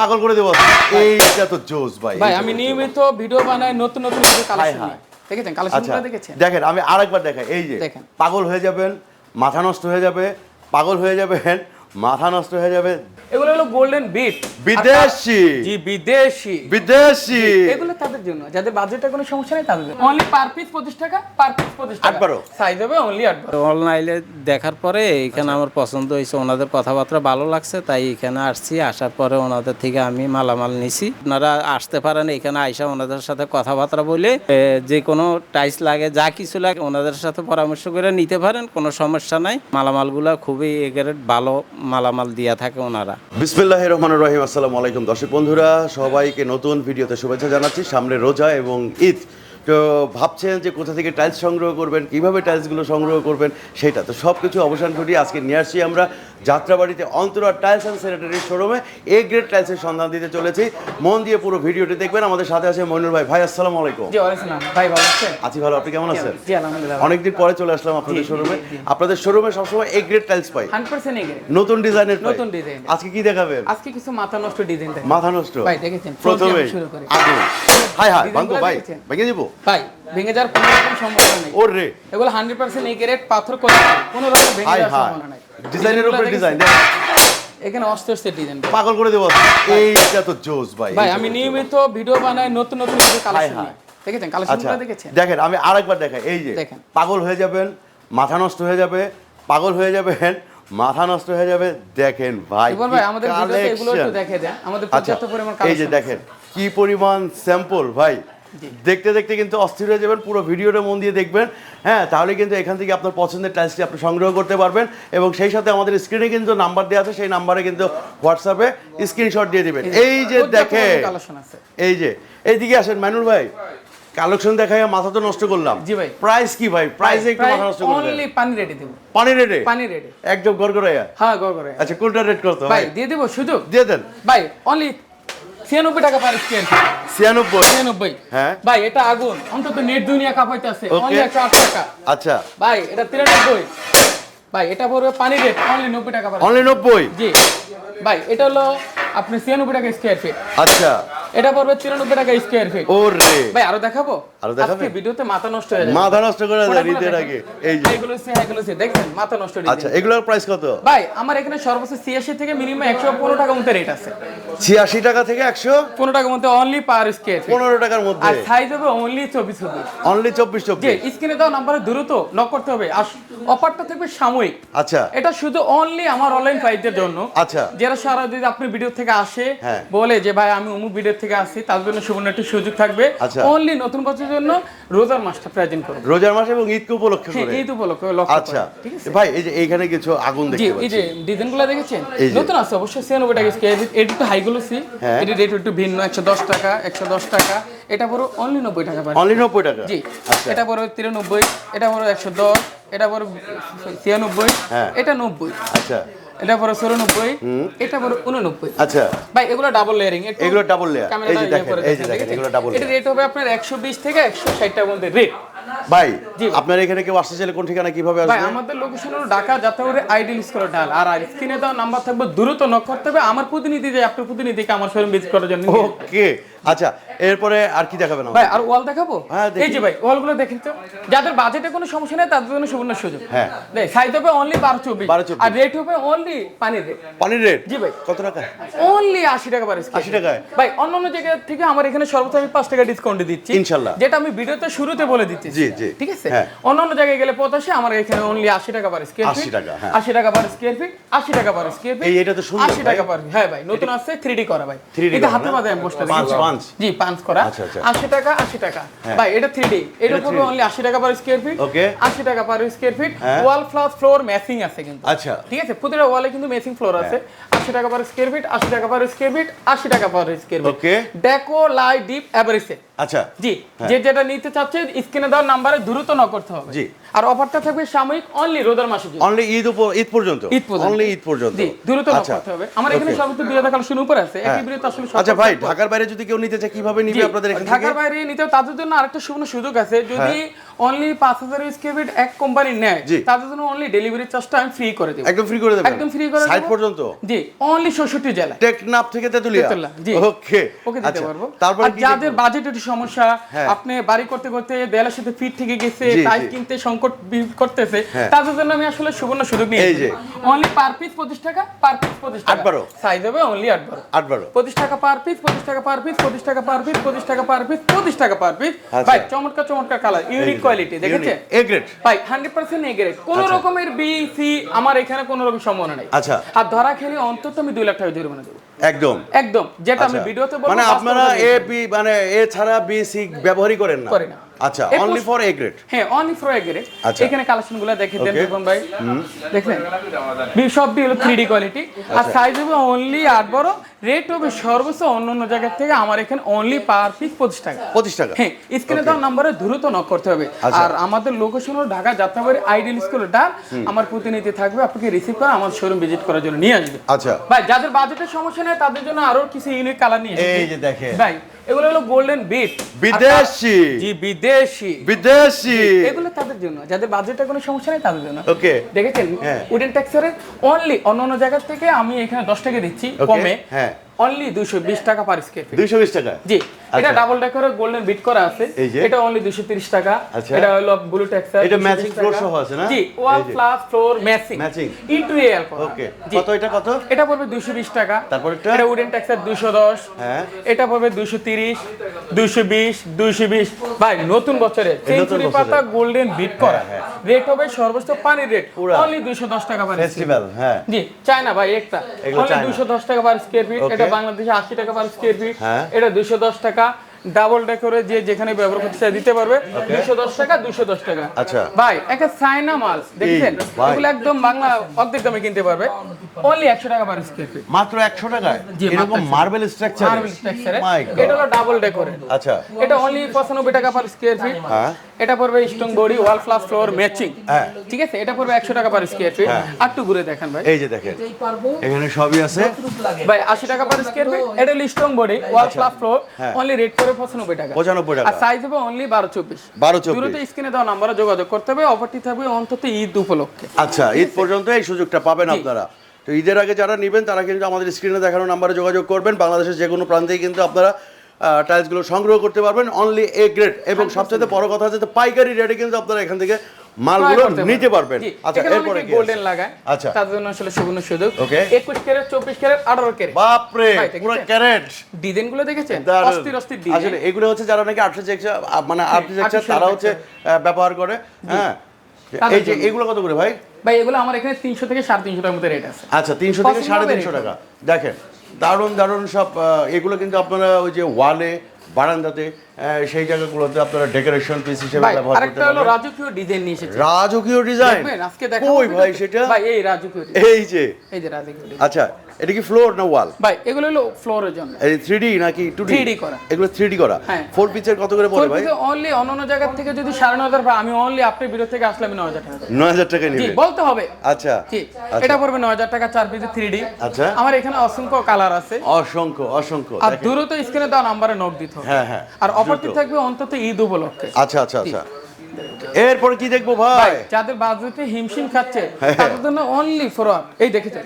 পাগল করে দেবো। এইটা তো জোস ভাই ভাই আমি নিয়মিত ভিডিও বানাই নতুন নতুন কালেকশন হায়। দেখেছেন? কালেকশনটা কালেকশনগুলো দেখেছেন? দেখেন আমি আরেকবার দেখাই। এই যে পাগল হয়ে যাবেন মাথা নষ্ট হয়ে যাবে পাগল হয়ে যাবেন মাথা নষ্ট হয়ে যাবে এগুলো হলো গোল্ডেন বিট বিদেশি। জি বিদেশি। বিদেশি। এগুলো তাদের জন্য। যাদের কোনো সমস্যা নেই তাদের জন্য। অনলি পার পিস পঁচিশ টাকা পার পিস পঁচিশ টাকা। আটবারও? সাইজ হবে অনলি আট বারো অনলাইনে দেখার পরে এখানে আমার পছন্দ হয়েছে ওনাদের কথাবার্তা ভালো লাগছে তাই এখানে আসছি। আসার পরে ওনাদের থেকে আমি মালামাল নিছি। আপনারা আসতে পারেন এখানে আইসা ওনাদের সাথে কথাবার্তা বলে যে কোনো টাইস লাগে যা কিছু লাগে ওনাদের সাথে পরামর্শ করে নিতে পারেন কোনো সমস্যা নাই। মালামালগুলো খুবই এগ্রেড ভালো মালামাল দিয়া থাকে ওনারা। বিসমিল্লাহ রহমান রহিম, আসসালামু আলাইকুম। দর্শক বন্ধুরা, সবাইকে নতুন ভিডিওতে শুভেচ্ছা জানাচ্ছি। সামনে রোজা এবং ঈদ। তো ভাবছেন যে কোথা থেকে টাইলস সংগ্রহ করবেন, কীভাবে টাইলসগুলো সংগ্রহ করবেন, সেটা তো সব কিছু অবসান ঘটিয়ে আজকে নিয়ে আসছি আমরা। যাত্রাবাড়িতে অন্তরা টাইলস অ্যান্ড স্যানিটারি শোরুমে এ গ্রেড টাইলসের সন্ধান দিতে চলেছি। মন দিয়ে পুরো ভিডিওটি দেখবেন। আমাদের সাথে আছে মইনুল ভাই। ভাই আসসালামু আলাইকুম। জি ওয়ালাইকুম ভাই ভালো আছেন? আছি ভালো। আপনি কেমন আছেন? জি আলহামদুলিল্লাহ অনেকদিন পরে চলে আসলাম আপনাদের শোরুমে। আপনাদের শোরুমে সবসময় এ গ্রেড টাইলস পাই। নতুন ডিজাইনের নতুন design। আজকে কি দেখাবেন? আজকে কিছু মাথা নষ্ট ডিজাইন মাথা নষ্ট? ভাই, দেখেছেন? প্রথমে শুরু করি। হাই হাই বান্ধব ভাই? ভেঙে দিব? ভাই ভেঙে যাওয়ার কোনো রকম সম্ভাবনা নেই। ওর। রে এগুলো হান্ড্রেড পার্সেন্ট এই গ্রেড পাথর করে কোনো রকম ভেঙে যাওয়ার সম্ভাবনা নাই। ডিজাইনের উপরে ডিজাইন এখানে অস্তে অস্তে ডিজাইন পাগল করে দেবো। এইটা তো জোস ভাই ভাই আমি নিয়মিত ভিডিও বানাই নতুন নতুন কালেকশন হায়। দেখেছেন? আচ্ছা কালেকশনগুলো দেখেছেন? দেখেন আমি আরেকবার দেখাই। এই যে পাগল হয়ে যাবেন মাথা নষ্ট হয়ে যাবে পাগল হয়ে যাবেন মাথা নষ্ট হয়ে যাবে। দেখেন ভাই ভাই আমাদের ভিডিওতে এগুলো একটু। দেখে দেন। আমাদের আচ্ছা পর্যাপ্ত পরিমাণ এই যে দেখেন কি পরিমাণ স্যাম্পল ভাই। দেখতে দেখতে কিন্তু অস্থির হয়ে যাবেন পুরো ভিডিওটা মন দিয়ে দেখবেন। হ্যাঁ তাহলে কিন্তু এখান থেকে আপনার পছন্দের টাইলসটি আপনি সংগ্রহ করতে পারবেন এবং সেই সাথে আমাদের স্ক্রিনে কিন্তু নাম্বার দেওয়া আছে সেই নাম্বারে কিন্তু হোয়াটসঅ্যাপে স্ক্রিনশট দিয়ে দিবেন। এই যে দেখে এই যে এইদিকে আসেন মানুল ভাই। কালেকশন দেখায় মাথা তো নষ্ট করলাম। জি ভাই। প্রাইস কি ভাই? প্রাইসে একটু মাথা নষ্ট করবেন অনলি পানি রেডি দেব। পানি রেটে পানি রেডি একদম গড়গড়াইয়া। হ্যাঁ গো করে আচ্ছা কোনটা রেট কত ভাই ভাই দিয়ে দেব সুযোগ। দিয়ে দেন। ভাই অনলি ছিয়ানব্বই টাকা পার স্কোয়ার ছিয়ানব্বই? ছিয়ানব্বই। হ্যাঁ। ভাই এটা আগুন। অন্তত নেট দুনিয়া কাপ আছে অনলি একশো আট টাকা। আচ্ছা। ভাই এটা তিরানব্বই। ভাই এটা পড়বে পানি রেট অনলি নব্বই টাকা পার অনলি নব্বই? জি। ভাই এটা হলো আপনি ছিয়ানব্বই টাকা স্কোয়ার ফিট আচ্ছা। এটা পড়বে তিরানব্বই টাকা স্কোয়ার ফিট ও রে ভাই আরও দেখাবো? আরও দেখাবে? আজকে ভিডিওতে মাথা নষ্ট হয়ে যাবে। মাথা নষ্ট করে দেয় কোনটা ঈদের আগে। এই যে। এগুলো সে এগুলো সে দেখছেন মাথা নষ্ট হয়ে আচ্ছা এগুলোর প্রাইস কত? ভাই আমার এখানে সর্বোচ্চ ছিয়াশি থেকে মিনিমাম একশো পনেরো টাকার মধ্যে রেট আছে। ছিয়াশি টাকা থেকে একশো পনেরো টাকার মধ্যে অনলি পার স্কোয়ার ফিট পনেরো টাকার মধ্যে। আর সাইজ হবে অনলি চব্বিশ চব্বিশ। অনলি চব্বিশ যে চব্বিশ। স্ক্রিনে দেওয়া নাম্বারে দ্রুত নক করতে হবে। আর অফারটা থাকবে সাময়িক। আচ্ছা। এটা শুধু অনলি আমার অনলাইন প্রাইসের জন্য। আচ্ছা। যারা সারা যদি আপনি ভিডিও থেকে আসে হ্যাঁ। বলে যে ভাই আমি অমুক ভিডিও থেকে আসছি তার জন্য সুবর্ণ একটু সুযোগ থাকবে। আচ্ছা। অনলি নতুন বছরের জন্য রোজার মাসটা প্রেজেন্ট করব রোজার মাস এবং ঈদকে উপলক্ষে হ্যাঁ করে। তো উপলক্ষে লক্ষ্য আচ্ছা। ঠিক আছে? ভাই এই যে এইখানে কিছু আগুন দেখতে এই যে ডিজাইনগুলো দেখেছেন? নতুন আছে অবশ্যই টাকা স্কোয়ার ফিট এটি একটু হাই গুলো সি। এটি রেট একটু ভিন্ন একশো দশ টাকা একশো দশ টাকা। এটা পুরো অনলি নব্বই টাকা পারে অনলি নব্বই টাকা? জি। আচ্ছা। এটা বড় তিরানব্বই এটা বড় একশো দশ এটা বড় ছিয়ানব্বই হ্যাঁ। এটা নব্বই। আচ্ছা। এটা বড় চুরানব্বই এটা বড় উননব্বই আচ্ছা। ভাই এগুলো ডাবল লেয়ারিং এগুলো double layer। এই যে দেখেন, এই যে দেখেন, এগুলো double এটা রেট হবে আপনার একশো বিশ থেকে একশো ষাট টাকার মধ্যে রেট ভাই জি। আপনার এখানে কেউ আসতে চাইলে কোন ঠিকানা কীভাবে ভাই আসবে? আমাদের লোকেশন হলো ঢাকা যাত্রাবাড়ি আইডিয়াল স্কোয়ার ডাল আর স্ক্রিনে দেওয়া নাম্বার থাকবে দ্রুত নক করতে হবে। আমার প্রতিনিধি যায় আপনার প্রতিনিধিকে আমার শোরুম ভিজিট করার জন্য। ওকে আচ্ছা এরপরে আর কি দেখাবেন ভাই আর ওয়াল দেখাবো? হ্যাঁ, এই যে ভাই ওয়ালগুলো দেখেন তো। যাদের বাজেটে কোনো সমস্যা নেই তাদের জন্য সুবর্ণ সুযোগ। হ্যাঁ। সাইজ হবে অনলি বারো চব্বিশ। 12 আর রেট হবে অনলি পানির রেট পানির রেট জি ভাই। কত টাকা? অনলি আশি টাকা পার 80 টাকায়? ভাই অন্য অন্য জায়গা থেকে আমার এখানে সর্বোচ্চ আমি পাঁচ টাকা ডিসকাউন্ট দিচ্ছি। ইনশাল্লাহ। যেটা আমি ভিডিওতে শুরুতে বলে দিচ্ছি। জি, জি। ঠিক আছে? হ্যাঁ। অন্য অন্য জায়গায় গেলে পঁচাশি আমার এখানে অনলি আশি টাকা পার স্কয়ার 80 টাকা, হ্যাঁ। আশি টাকা পার স্কয়ার ফিট আশি টাকা পার স্কয়ার ফিট এই, এটা তো আশি। টাকা পার হ্যাঁ ভাই নতুন আসছে থ্রি ডি করা ভাই। 3D এটা করা, হাতে? বাদে এমবোসটা পাঁচ, জি করা। আচ্ছা, আচ্ছা। আশি টাকা আশি টাকা। হ্যাঁ। ভাই এটা এটা এটা পড়বে 3D অনলি আশি টাকা পার স্কয়ার ফিট টাকা পার স্কয়ার ফিট হ্যাঁ। ওয়াল প্লাস ফ্লোর ম্যাচিং আছে কিন্তু। আচ্ছা। ঠিক আছে? প্রতিটা ওয়ালে কিন্তু মেসিং ফ্লোর আছে। আশি টাকা পার স্কোয়ার ফিট আশি টাকা পার স্কোয়ার ফিট আশি টাকা পার স্কোয়ার ফিট Okay. ডেকো লাই ডিপ অ্যাভারেজে আচ্ছা। জি যে যেটা নিতে চাচ্ছে স্ক্রিনে দেওয়ার নাম্বারে দ্রুত ন করতে হবে। জি। আর অফারটা থাকবে সাময়িক অনলি রোজার মাসের জন্য অনলি ঈদ উপর ঈদ পর্যন্ত? ঈদ পর্যন্ত। অনলি ঈদ পর্যন্ত। জি দ্রুত নক আচ্ছা। করতে হবে। আমার এখানে Okay. সর্বোচ্চ দুই হাজার কালেকশন উপরে আছে। একই বিরতি আসলে আচ্ছা ভাই ঢাকার বাইরে যদি কেউ নিতে চায় কীভাবে নিবে আপনাদের এখান থেকে? ঢাকার বাইরে নিতেও তাদের জন্য আরেকটা সুবর্ণ সুযোগ আছে। যদি অনলি পাঁচ হাজার স্কোয়ার ফিট এক কোম্পানি নেয়। তাদের জন্য অনলি ডেলিভারি চার্জটা আমি ফ্রি করে দেবো। একদম ফ্রি করে দেবেন? একদম free করে দেব। সাইট পর্যন্ত? জি অনলি ষষ্ঠটি জেলায়। টেকনাফ থেকে তেতুলিয়া? জি। ওকে ওকে দিতে পারব। তারপরে যাদের বাজেটের একটু সমস্যা হ্যাঁ। আপনি বাড়ি করতে করতে দেয়ালের সাথে ফিট থেকে গেছে জি, কিনতে সংকট করতেছে হ্যাঁ। তাদের জন্য আমি আসলে সুবর্ণ সুযোগ নিয়ে এই যে। অনলি পার পিস পঁচিশ টাকা পার পিস পঁচিশ টাকা? সাইজ হবে অনলি পঁচিশ টাকা পার পিস পঁচিশ টাকা পার পিস পঁচিশ টাকা পার পিস পঁচিশ টাকা পার পিস পঁচিশ টাকা পার পিস আচ্ছা। ভাই চমৎকার চমৎকার কালার ইউনিক কোয়ালিটি দেখেছেন? এ গ্রেড ভাই হান্ড্রেড পার্সেন্ট এগ্রেড কোন রকমের বি সি আমার এখানে কোনো রকম সম্ভাবনা নেই। আচ্ছা। আর ধরা খেলে অন্তত আমি দুই লাখ টাকা জরিমানা দেবো। একদম একদম যেটা আমি আচ্ছা। ভিডিওতে বলব মানে আপনারা। এ বি মানে এ ছাড়া বি সি ব্যবহারই করেন না করেন না। আচ্ছা অনলি ফর এ গ্রেড হ্যাঁ অনলি ফর এ আচ্ছা। এখানে কালেকশনগুলো দেখে দেন. দেখুন ভাই দেখলেন বি- সবটি হলো থ্রি ডি কোয়ালিটি। আর সাইজ হবে অনলি আট বড় রেট হবে সর্বোচ্চ অন্য অন্য জায়গার থেকে আমার এখানে অনলি পার পিস পঁচিশ টাকা। পঁচিশ টাকা। হ্যাঁ স্ক্রিনে দেওয়া নাম্বারে দ্রুত নক করতে হবে। আচ্ছা। আর আমাদের লোকেশন হলো ঢাকা যাত্রাবাড়ি আইডিয়াল স্কুলের ডাক আমার প্রতিনিধি থাকবে আপনাকে রিসিভ করে আমার শোরুম ভিজিট করার জন্য নিয়ে আসবে। আচ্ছা। ভাই যাদের বাজেটের সমস্যা নেই তাদের জন্য আরও কিছু ইউনিক কালার নিয়ে এই যে দেখেন। ভাই এগুলো হলো গোল্ডেন বিট বিদেশি। জি বিদেশি। বিদেশি। এগুলো তাদের জন্য। যাদের বাজেটের কোনো সমস্যা নেই তাদের জন্য। ওকে দেখেছেন। উডেন ট্যাক্সারে অনলি অন্য অন্য জায়গা থেকে আমি এখানে দশ টাকা দিচ্ছি কমে। হ্যাঁ। অনলি দুশো বিশ টাকা পার স্কোয়ার ফিট দুইশো বিশ টাকা? জি। এটা। ডাবল ডেকোরের গোল্ডেন বিট করা আছে। এটা অনলি 230 টাকা। আচ্ছা। এটা হলো ব্লু টেক্সচার এটা matching floor সহ আছে না? জি wall plus floor matching. Into L okay কত এটা কত? এটা পড়বে 220 টাকা। তারপরেরটা? এটা উডেন টেক্সচার 210 হ্যাঁ। এটা পড়বে 230 220 220 ভাই নতুন বছরে সেঞ্চুরি পাতা গোল্ডেন বিট করা। হ্যাঁ, রেট হবে সর্বোচ্চ পানির রেট। অনলি 210 টাকা পার ফেস্টিভ্যাল হ্যাঁ। জি চায়না ভাই একটা। অনলি 210 টাকা পার স্কয়ার ফিট. এটা বাংলাদেশে 80 টাকা পার স্কোয়ার ফিট এটা দুশো দশ টাকা। ডাবল ডেকোরে যে যেখানে ব্যবহার করতে চাই দিতে পারবে। 210 টাকা 210 টাকা। আচ্ছা। ভাই একটা সাইনা মাল দেখছেন। এগুলো একদম বাংলা অর্ধেক দামে কিনতে পারবে। অনলি 100 টাকা পার স্কয়ার ফিট মাত্র একশো টাকায়? এরকম মার্বেল স্ট্রাকচার মার্বেল স্ট্রাকচারে এটা হলো ডাবল ডেকোরে আচ্ছা। এটা অনলি 95 টাকা পার স্কয়ার ফিট হ্যাঁ। এটা পড়বে strong body wall plus floor matching হ্যাঁ। ঠিক আছে? এটা পড়বে 100 টাকা পার স্কয়ার ফিট আর একটু ঘুরে দেখেন ভাই। এই যে দেখেন। এখানে সবই আছে। ভাই 80 টাকা পার স্কয়ার ফিট এটা হলো strong body wall plus floor হ্যাঁ। অনলি রেট করে 95 টাকা। 95 টাকা। আর সাইজ হবে অনলি 12 24 12 24 দ্রুত স্ক্রিনে দেওয়া নম্বরে যোগাযোগ করতে হবে। অফারটি থাকবে অন্তত ঈদ উপলক্ষে। আচ্ছা ঈদ পর্যন্ত এই সুযোগটা পাবেন আপনারা। তো ঈদের আগে যারা নেবেন তারা কিন্তু আমাদের স্ক্রিনে দেখানো নাম্বারে যোগাযোগ করবেন। বাংলাদেশের যে কোনো প্রান্তেই কিন্তু আপনারা টাইলসগুলো সংগ্রহ করতে পারবেন। অনলি এ গ্রেড এবং সবচেয়ে বড় কথা হচ্ছে পাইকারি রেটে কিন্তু আপনারা এখান থেকে মালগুলো নিতে পারবেন। আচ্ছা এরপরে কি গোল্ডেন লাগায়। আচ্ছা। তার জন্য আসলে সুবর্ণ সুযোগ। Okay. 21 carat 24 carat 18 carat. ভাই, দেখেছেন? পুরো ক্যারেট। ডিজাইনগুলো দেখেছেন। অস্থির অস্থির ডিজাইন। আসলে এগুলো হচ্ছে যারা নাকি আর্টিটেকচার মানে architecture তারা হচ্ছে ব্যবহার করে। হ্যাঁ। এই যে এগুলো কত করে ভাই? ভাই এগুলো আমার এখানে 300 থেকে 350 টাকার মধ্যে রেট আছে আচ্ছা তিনশো থেকে সাড়ে তিনশো। টাকা দেখেন দারুণ দারুণ সব এগুলো কিন্তু আপনারা ওই যে ওয়ালে বারান্দাতে সেই জায়গাগুলোতে আপনারা ডেকোরেশন পিস হিসেবে ব্যবহার করতে আরেকটা হলো রাজকীয় ডিজাইন নিয়ে এসেছে। রাজকীয় ডিজাইন দেখবেন আজকে দেখাবো ওই ভাই সেটা? ভাই এই রাজকীয় এই যে। এই যে রাজকীয় আচ্ছা এটা কি ফ্লোর না ওয়াল ভাই এগুলো হলো ফ্লোরের জন্য। এই থ্রি ডি নাকি টু 3D করা। এগুলো থ্রি ডি করা। হ্যাঁ। ফোর পিচের কত করে পড়ে ভাই? অনলি অন্য জায়গা থেকে যদি সাড়ে নয় হাজার পাই, আমি অনলি আপনার ভিডিও থেকে আসলে আমি নয় হাজার টাকা দেবো। নয় হাজার টাকা জি বলতে হবে। আচ্ছা। জি আচ্ছা। এটা পড়বে নয় হাজার টাকা চার পিসে থ্রি ডি আচ্ছা। আমার এখানে অসংখ্য কালার আছে। অসংখ্য অসংখ্য। আর দেখেন। দ্রুত স্ক্রিনে দেওয়া নাম্বারে নোট দিতে হবে। হ্যাঁ, হ্যাঁ, আর অফারটি থাকবে অন্তত ঈদ উপলক্ষে। আচ্ছা আচ্ছা আচ্ছা। এরপরে কি দেখব ভাই? যাদের বাজেটে হিমশিম খাচ্ছে হ্যাঁ। তাদের জন্য অনলি ফ্রড এই দেখেছেন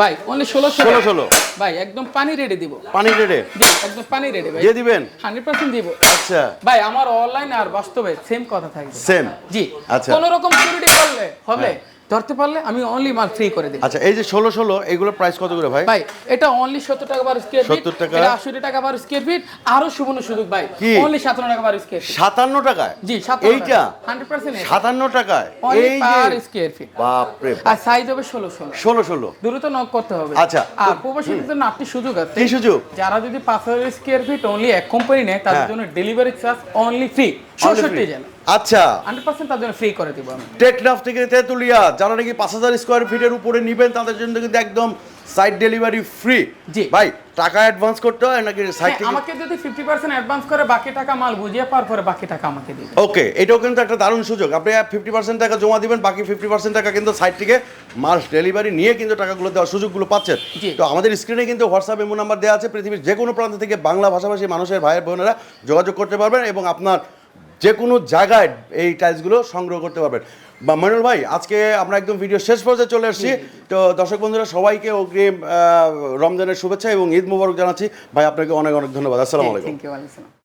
ভাই অনলি ষোলো ষোলো ষোলো। ভাই একদম পানি রেডি দিব। পানি রেডে একদম পানি রেডি ভাই। দিয়ে দিবেন? হান্ড্রেড পার্সেন্ট দিব। আচ্ছা। ভাই আমার অনলাইন আর বাস্তবে সেম কথা থাকবে। সেম জি। আচ্ছা। কোন রকম সিকিউরিটি করলে হবে। ধরতে পারলে আমি অনলি মাল ফ্রি করে দিই আচ্ছা এই যে ষোলো ষোলো এগুলোর প্রাইস কত করে ভাই? ভাই এটা অনলি সত্তর টাকা পার স্কোয়ার ফিট 70 টাকা। এটা আশি টাকা পার স্কোয়ার ফিট আরও সুবর্ণ সুযোগ ভাই। কি? অনলি সাতান্ন টাকা পার স্কোয়ার ফিট সাতান্ন টাকায়? জি এইটা? হান্ড্রেড পার্সেন্ট সাতান্ন টাকায়? এই পার স্কোয়ার ফিট বাপরে। আর সাইজ হবে ষোলো ষোলো। ষোলো ষোলো। দ্রুত নক করতে হবে। আচ্ছা। আর প্রবাসীদের জন্য আপনি সুযোগ আছে। কি সুযোগ? যারা যদি পাঁচ হাজার স্কোয়ার ফিট অনলি এক কোম্পানি নেয় তাদের হ্যাঁ। জন্য ডেলিভারি চার্জ অনলি ফ্রি জেলা আচ্ছা। হান্ড্রেড পার্সেন্ট তার জন্য ফ্রি করে দিব আমি। টেকনাফ থেকে তেতুলিয়া যারা নাকি পাঁচ হাজার স্কোয়ার ফিটের উপরে নিবেন তাদের জন্য কিন্তু একদম সাইট ডেলিভারি ফ্রি জি। ভাই টাকা অ্যাডভান্স করতে হয় নাকি সাইট হ্যাঁ, থেকে? আমাকে যদি ফিফটি পার্সেন্ট অ্যাডভান্স করে বাকি টাকা মাল বুঝিয়ে পাওয়ার পরে বাকি টাকা আমাকে দিবে। ওকে এটাও কিন্তু একটা দারুণ সুযোগ। আপনি ফিফটি পার্সেন্ট টাকা জমা দিবেন বাকি ফিফটি পার্সেন্ট টাকা কিন্তু সাইট থেকে মাল ডেলিভারি নিয়ে কিন্তু টাকাগুলো দেওয়ার সুযোগগুলো পাচ্ছেন। তো আমাদের স্ক্রিনে কিন্তু হোয়াটসঅ্যাপ এমন নাম্বার দেওয়া আছে পৃথিবীর যে কোনো প্রান্ত থেকে বাংলা ভাষাভাষী মানুষের ভাইয়ের বোনেরা যোগাযোগ করতে পারবেন এবং আপনার যে কোনো জায়গায় এই টাইলসগুলো সংগ্রহ করতে পারবেন। বা মনুল ভাই আজকে আমরা একদম ভিডিও শেষ পর্যায়ে চলে আসছি। তো দর্শক বন্ধুরা সবাইকে অগ্রিম রমজানের শুভেচ্ছা এবং ঈদ মুবারক জানাচ্ছি। ভাই আপনাকে অনেক অনেক ধন্যবাদ। আসসালামু আলাইকুম।